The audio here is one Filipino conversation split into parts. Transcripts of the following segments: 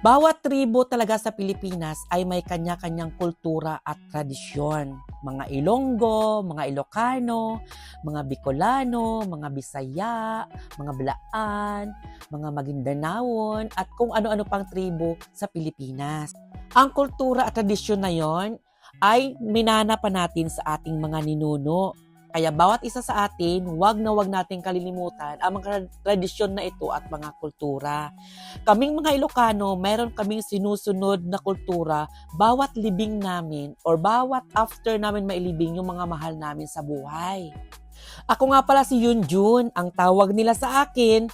Bawat tribo talaga sa Pilipinas ay may kanya-kanyang kultura at tradisyon. Mga Ilonggo, mga Ilocano, mga Bicolano, mga Bisaya, mga Blaan, mga Maguindanaon, at kung ano-ano pang tribo sa Pilipinas. Ang kultura at tradisyon na yon ay minana pa natin sa ating mga ninuno. Kaya bawat isa sa atin, wag na wag nating kalilimutan ang mga tradisyon na ito at mga kultura. Kaming mga Ilocano, meron kaming sinusunod na kultura bawat libing namin or bawat after namin mailibing yung mga mahal namin sa buhay. Ako nga pala si Yun Jun, ang tawag nila sa akin,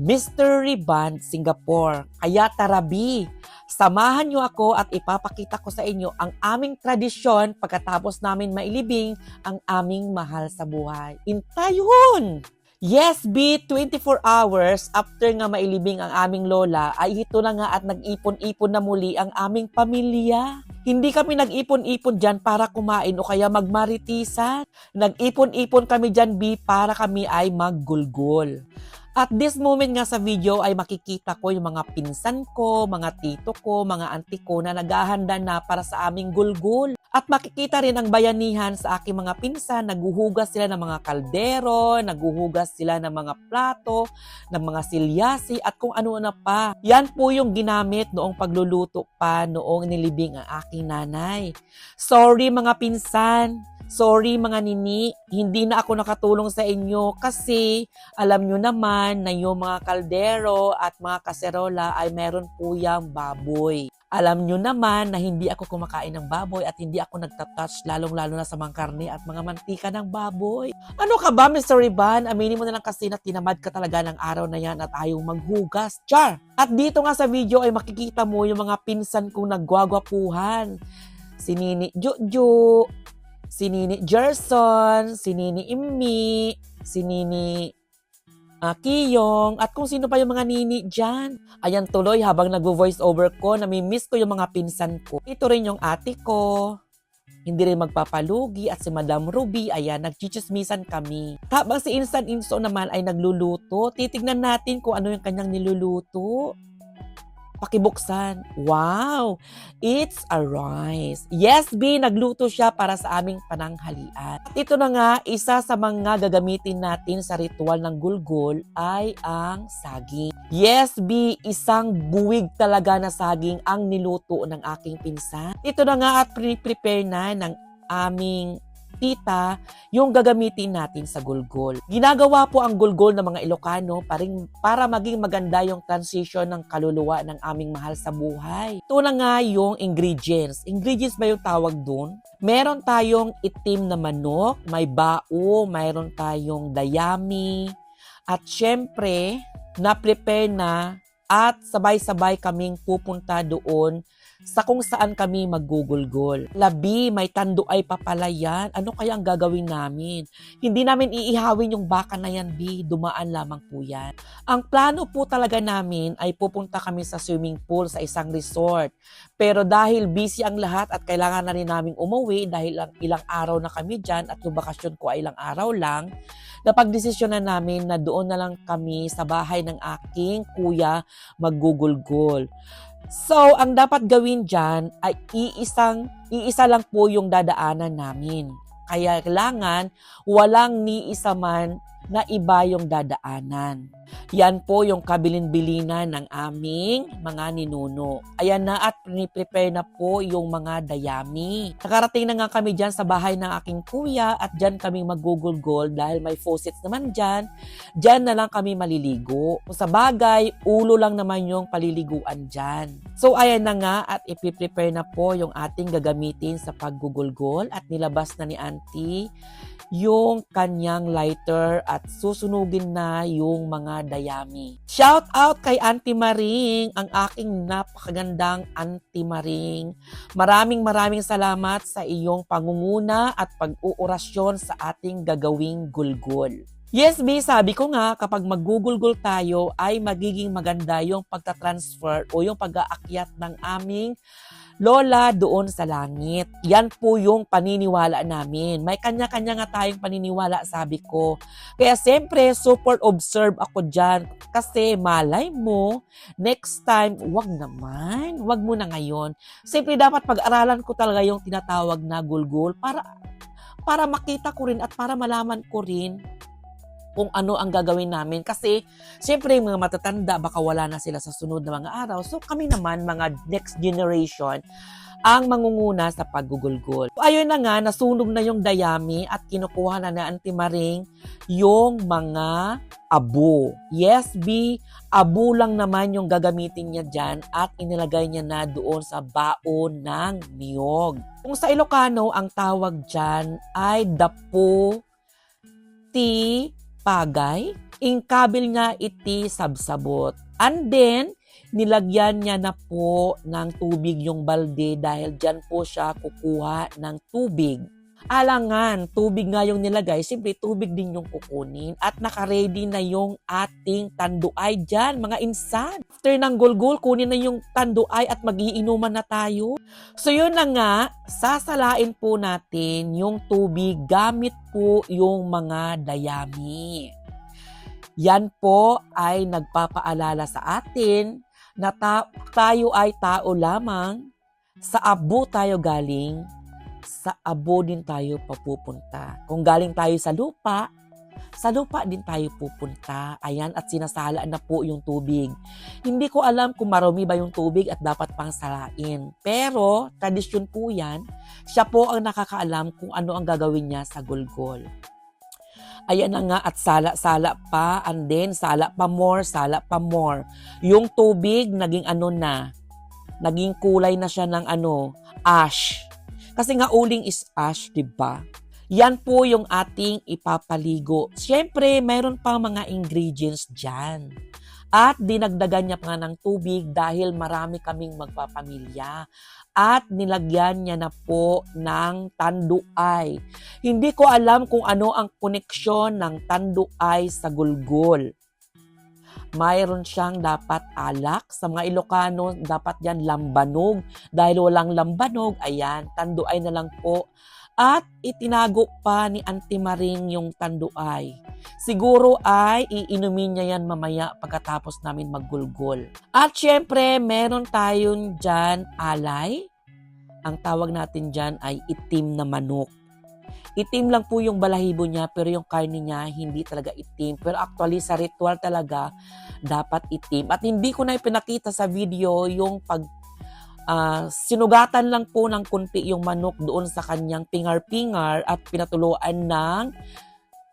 Mystery Band Singapore. Kaya tarabi, samahan niyo ako at ipapakita ko sa inyo ang aming tradisyon pagkatapos namin mailibing ang aming mahal sa buhay. Intayun! Yes, B, 24 hours after nga mailibing ang aming lola, ay ito na nga at nag-ipon-ipon na muli ang aming pamilya. Hindi kami nag-ipon-ipon dyan para kumain o kaya magmaritisan. Nag-ipon-ipon kami dyan, B, para kami ay maggulgol. At this moment nga sa video ay makikita ko yung mga pinsan ko, mga tito ko, mga auntie ko na naghahanda na para sa aming gulgul. At makikita rin ang bayanihan sa aking mga pinsan, naguhugas sila ng mga kaldero, naguhugas sila ng mga plato, ng mga silyasi at kung ano na pa. Yan po yung ginamit noong pagluluto pa noong nilibing ang aking nanay. Sorry mga pinsan, Sorry mga nini, hindi na ako nakatulong sa inyo kasi alam nyo naman na yung mga kaldero at mga kaserola ay meron po yung baboy. Alam nyo naman na hindi ako kumakain ng baboy at hindi ako nagtatouch lalong-lalo na sa mga karne at mga mantika ng baboy. Ano ka ba, Mr. Riban? Aminin mo na lang kasi na tinamad ka talaga ng araw na yan at ayaw maghugas. Char! At dito nga sa video ay makikita mo yung mga pinsan kong nagwagwapuhan. Si Nini Jojo, si Nini Gerson, si Nini Immi, si Nini uh, Kiyong, at kung sino pa yung mga nini dyan. Ayan tuloy habang nag-voice over ko, nami-miss ko yung mga pinsan ko. Ito rin yung ate ko, hindi rin magpapalugi at si Madam Ruby, ayan, nagchichismisan kami. Habang si Instant Inso naman ay nagluluto, titignan natin kung ano yung kanyang niluluto pakibuksan. Wow! It's a rice. Yes, B, nagluto siya para sa aming pananghalian. At ito na nga, isa sa mga gagamitin natin sa ritual ng gulgol ay ang saging. Yes, B, isang buwig talaga na saging ang niluto ng aking pinsan. Ito na nga at pre-prepare na ng aming tita yung gagamitin natin sa gulgol. Ginagawa po ang gulgol ng mga Ilocano paring, para maging maganda yung transition ng kaluluwa ng aming mahal sa buhay. Ito na nga yung ingredients. Ingredients ba yung tawag dun? Meron tayong itim na manok, may bao, mayroon tayong dayami, at syempre, na-prepare na at sabay-sabay kaming pupunta doon sa kung saan kami maggugulgol. Labi, may tando ay papalayan. Ano kaya ang gagawin namin? Hindi namin iihawin yung baka na yan, B. Dumaan lamang po yan. Ang plano po talaga namin ay pupunta kami sa swimming pool sa isang resort. Pero dahil busy ang lahat at kailangan na rin namin umuwi dahil lang ilang araw na kami dyan at yung bakasyon ko ay ilang araw lang, napagdesisyon na namin na doon na lang kami sa bahay ng aking kuya maggugulgol. So, ang dapat gawin dyan ay iisang, iisa lang po yung dadaanan namin. Kaya kailangan walang ni isa man na iba yung dadaanan. Yan po yung kabilin-bilinan ng aming mga ninuno. Ayan na at prepare na po yung mga dayami. Nakarating na nga kami dyan sa bahay ng aking kuya at dyan kami magugulgol dahil may faucets naman dyan. Dyan na lang kami maliligo. Kung sa bagay, ulo lang naman yung paliliguan dyan. So ayan na nga at ipiprepare na po yung ating gagamitin sa paggugulgol at nilabas na ni auntie yung kanyang lighter at susunugin na yung mga dayami. Shout out kay Auntie Maring, ang aking napakagandang Auntie Maring. Maraming maraming salamat sa iyong pangunguna at pag-uurasyon sa ating gagawing gulgol. Yes, B, sabi ko nga, kapag mag-google tayo, ay magiging maganda yung pagta-transfer o yung pag-aakyat ng aming lola doon sa langit. Yan po yung paniniwala namin. May kanya-kanya nga tayong paniniwala, sabi ko. Kaya siyempre, super observe ako dyan. Kasi malay mo, next time, wag naman. Wag mo na ngayon. Siyempre, dapat pag-aralan ko talaga yung tinatawag na gulgul para para makita ko rin at para malaman ko rin kung ano ang gagawin namin. Kasi, siyempre, yung mga matatanda, baka wala na sila sa sunod na mga araw. So, kami naman, mga next generation, ang mangunguna sa paggugulgol. Ayun na nga, nasunog na yung dayami at kinukuha na na Auntie Maring yung mga abo. Yes, B, abo lang naman yung gagamitin niya dyan at inilagay niya na doon sa baon ng niyog. Kung sa Ilocano, ang tawag dyan ay dapo ti pagay, ingkabil nga iti sabsabot. And then, nilagyan niya na po ng tubig yung balde dahil dyan po siya kukuha ng tubig. Alangan, tubig nga yung nilagay, siyempre tubig din yung kukunin at nakaready na yung ating tanduay dyan, mga insan. After ng gulgul, kunin na yung tanduay at magiinuman na tayo. So yun na nga, sasalain po natin yung tubig gamit po yung mga dayami. Yan po ay nagpapaalala sa atin na ta- tayo ay tao lamang, sa abo tayo galing, sa abo din tayo papupunta. Kung galing tayo sa lupa, sa lupa din tayo pupunta. Ayan, at sinasala na po yung tubig. Hindi ko alam kung marami ba yung tubig at dapat pang salain. Pero, tradisyon po yan. Siya po ang nakakaalam kung ano ang gagawin niya sa gulgol. Ayan na nga at sala-sala pa and then sala pa more, sala pa more. Yung tubig naging ano na, naging kulay na siya ng ano, ash. Kasi nga uling is ash, 'di ba? Yan po yung ating ipapaligo. Siyempre, mayroon pang mga ingredients dyan. At dinagdagan niya pa nga ng tubig dahil marami kaming magpapamilya. At nilagyan niya na po ng tanduay. Hindi ko alam kung ano ang koneksyon ng tanduay sa gulgol. Mayroon siyang dapat alak. Sa mga Ilocano, dapat yan lambanog. Dahil walang lambanog, ayan, tanduay na lang po at itinago pa ni Auntie Maring yung tanduay. Siguro ay iinumin niya yan mamaya pagkatapos namin maggulgol. At syempre, meron tayong dyan alay. Ang tawag natin dyan ay itim na manok. Itim lang po yung balahibo niya pero yung karne niya hindi talaga itim. Pero actually sa ritual talaga dapat itim. At hindi ko na ipinakita sa video yung pag uh, sinugatan lang po ng kunti yung manok doon sa kanyang pingar-pingar at pinatuluan ng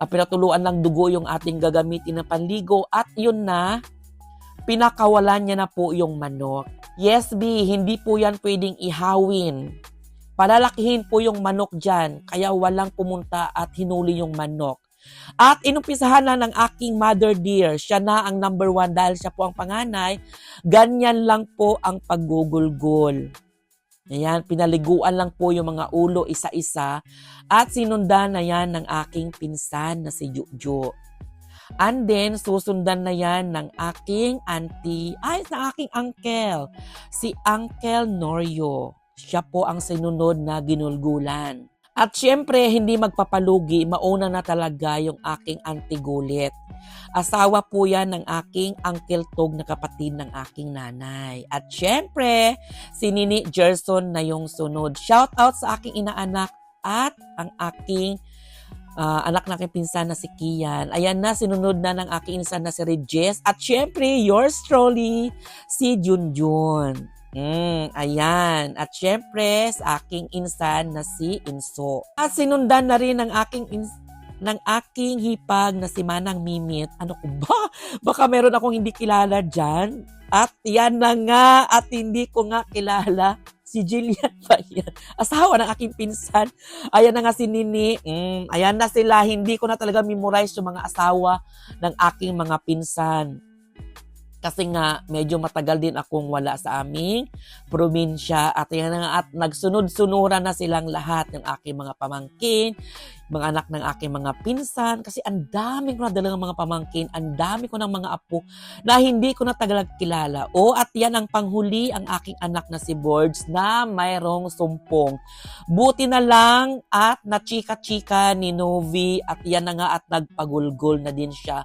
uh, pinatuluan ng dugo yung ating gagamitin na panligo at yun na pinakawalan niya na po yung manok. Yes, B, hindi po yan pwedeng ihawin. Palalakihin po yung manok dyan, kaya walang pumunta at hinuli yung manok. At inumpisahan na ng aking mother dear, siya na ang number one dahil siya po ang panganay, ganyan lang po ang paggugulgol. Ayan, pinaliguan lang po yung mga ulo isa-isa at sinundan na yan ng aking pinsan na si Juju. And then, susundan na yan ng aking auntie, ay, sa aking uncle, si Uncle Norio. Siya po ang sinunod na ginulgulan. At syempre, hindi magpapalugi, mauna na talaga yung aking antigulit. Asawa po yan ng aking Uncle Tog na kapatid ng aking nanay. At syempre, si Nini Gerson na yung sunod. Shout out sa aking inaanak at ang aking uh, anak na aking pinsan na si Kian. Ayan na, sinunod na ng aking insan na si Regis. At syempre, yours truly, si Junjun. Mm, ayan. At syempre, sa aking insan na si Inso. At sinundan na rin ng aking ins ng aking hipag na si Manang Mimit. Ano ko ba? Baka meron akong hindi kilala dyan. At yan na nga. At hindi ko nga kilala si Jillian pa yan. Asawa ng aking pinsan. Ayan na nga si Nini. Mm, ayan na sila. Hindi ko na talaga memorize yung mga asawa ng aking mga pinsan. Kasi nga, medyo matagal din akong wala sa aming probinsya. At yan nga, at nagsunod-sunuran na silang lahat ng aking mga pamangkin, mga anak ng aking mga pinsan, kasi ang dami ko nadala ng mga pamangkin, ang dami ko ng mga apo na hindi ko na tagalag kilala. O at yan ang panghuli ang aking anak na si Boards na mayroong sumpong. Buti na lang at nachika-chika ni Novi at yan na nga at nagpagulgol na din siya.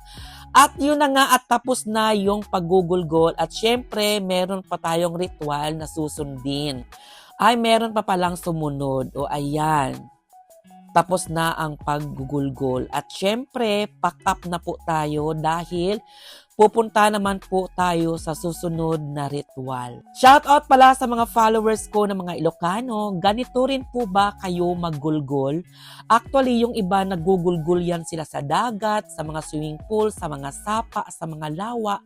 At yun na nga at tapos na yung paggugulgol at syempre meron pa tayong ritual na susundin. Ay meron pa palang sumunod o ayan. Tapos na ang paggugulgol. At syempre, pack up na po tayo dahil pupunta naman po tayo sa susunod na ritual. Shout out pala sa mga followers ko ng mga Ilocano. Ganito rin po ba kayo maggulgol? Actually, yung iba nagugulgol yan sila sa dagat, sa mga swimming pool, sa mga sapa, sa mga lawa.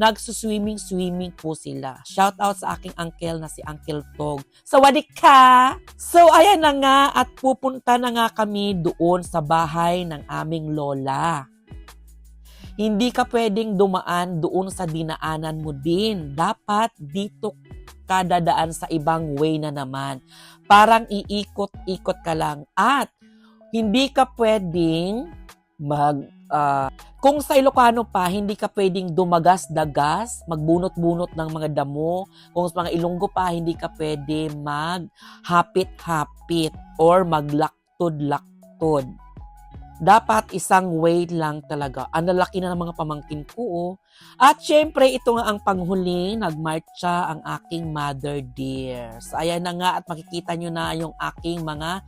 Nagsuswimming-swimming po sila. Shout out sa aking uncle na si Uncle Tog. Sawadik ka! So, ayan na nga at pupunta na nga kami doon sa bahay ng aming lola. Hindi ka pwedeng dumaan doon sa dinaanan mo din. Dapat dito ka dadaan sa ibang way na naman. Parang iikot-ikot ka lang. At hindi ka pwedeng mag... ah, kung sa Ilocano pa, hindi ka pwedeng dumagas-dagas, magbunot-bunot ng mga damo. Kung sa mga Ilonggo pa, hindi ka pwede maghapit-hapit or maglaktod-laktod dapat isang way lang talaga. Ang lalaki na ng mga pamangkin ko. Oh. At syempre, ito nga ang panghuli, nagmarcha ang aking mother dear. So, ayan na nga at makikita nyo na yung aking mga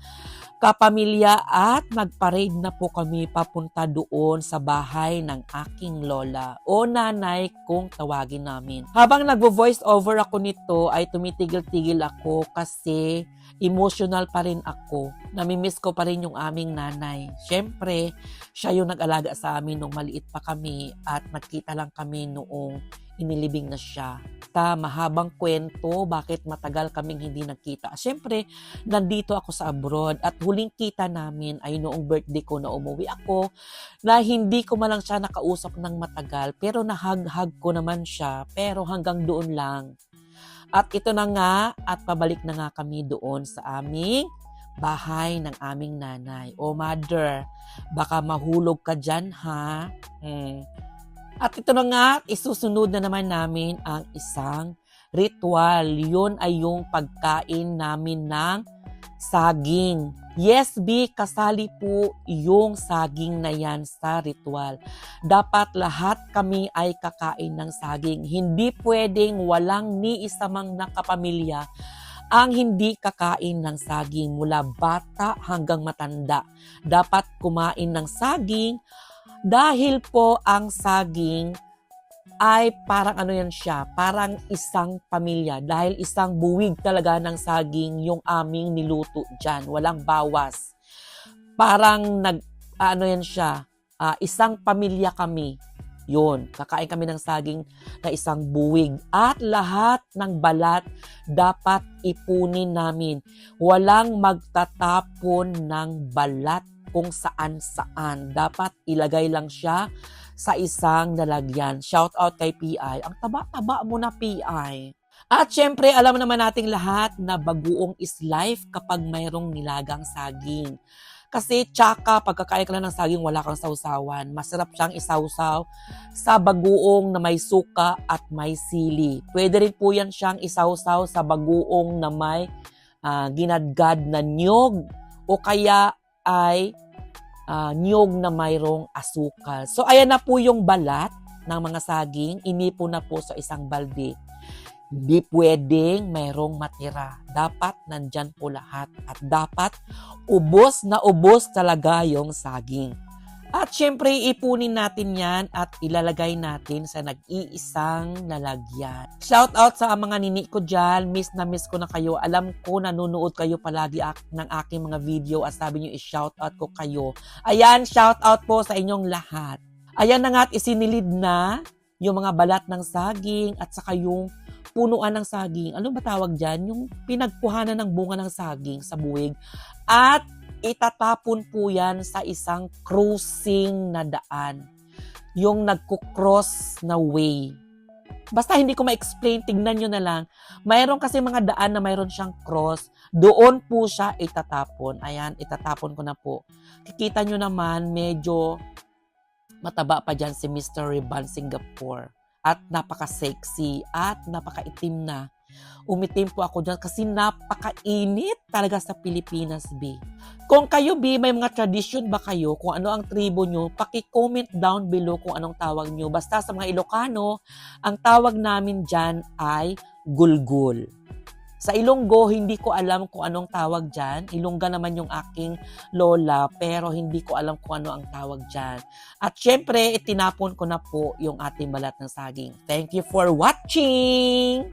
kapamilya at nagparade na po kami papunta doon sa bahay ng aking lola o nanay kung tawagin namin. Habang nagvo-voice over ako nito ay tumitigil-tigil ako kasi emotional pa rin ako. Namimiss ko pa rin yung aming nanay. Siyempre, siya yung nag-alaga sa amin nung maliit pa kami at nagkita lang kami noong inilibing na siya. Ta mahabang kwento bakit matagal kaming hindi nagkita. Siyempre, nandito ako sa abroad at huling kita namin ay noong birthday ko na umuwi ako na hindi ko malang siya nakausap ng matagal pero nahag-hag ko naman siya pero hanggang doon lang. At ito na nga at pabalik na nga kami doon sa aming bahay ng aming nanay. O mother, baka mahulog ka dyan ha. Hmm. At ito na nga, isusunod na naman namin ang isang ritual. Yun ay yung pagkain namin ng saging. Yes, B, kasali po yung saging na yan sa ritual. Dapat lahat kami ay kakain ng saging. Hindi pwedeng walang ni isa mang nakapamilya ang hindi kakain ng saging mula bata hanggang matanda. Dapat kumain ng saging dahil po ang saging ay parang ano yan siya, parang isang pamilya. Dahil isang buwig talaga ng saging yung aming niluto dyan. Walang bawas. Parang nag, ano yan siya, ah, isang pamilya kami. Yun, kakain kami ng saging na isang buwig. At lahat ng balat dapat ipunin namin. Walang magtatapon ng balat kung saan-saan. Dapat ilagay lang siya sa isang lalagyan. Shout out kay PI. Ang taba-taba mo na PI. At syempre, alam naman nating lahat na baguong is life kapag mayroong nilagang saging. Kasi tsaka, pagkakain ka lang ng saging, wala kang sausawan. Masarap siyang isawsaw sa baguong na may suka at may sili. Pwede rin po yan siyang isawsaw sa baguong na may ah, ginadgad na nyog o kaya ay ah, niyog na mayroong asukal. So, ayan na po yung balat ng mga saging. Inipo na po sa isang balde. Hindi pwedeng mayroong matira. Dapat nandyan po lahat. At dapat ubos na ubos talaga yung saging. At syempre, ipunin natin yan at ilalagay natin sa nag-iisang lalagyan. Shout out sa mga nini ko dyan. Miss na miss ko na kayo. Alam ko, nanonood kayo palagi ng aking mga video at sabi nyo i-shout out ko kayo. Ayan, shout out po sa inyong lahat. Ayan na nga at isinilid na yung mga balat ng saging at saka yung punuan ng saging. Ano ba tawag dyan? Yung pinagkuhanan ng bunga ng saging sa buwig. At itatapon po yan sa isang cruising na daan. Yung nagkukross na way. Basta hindi ko ma-explain, tignan nyo na lang. Mayroon kasi mga daan na mayroon siyang cross. Doon po siya itatapon. Ayan, itatapon ko na po. Kikita nyo naman, medyo mataba pa dyan si Mr. Riban Singapore. At napaka-sexy at napaka-itim na. Umitim po ako dyan kasi napakainit talaga sa Pilipinas, B. Kung kayo, B, may mga tradisyon ba kayo? Kung ano ang tribo nyo, paki-comment down below kung anong tawag nyo. Basta sa mga Ilocano, ang tawag namin dyan ay gulgul. Sa Ilonggo, hindi ko alam kung anong tawag dyan. Ilongga naman yung aking lola, pero hindi ko alam kung ano ang tawag dyan. At syempre, itinapon ko na po yung ating balat ng saging. Thank you for watching!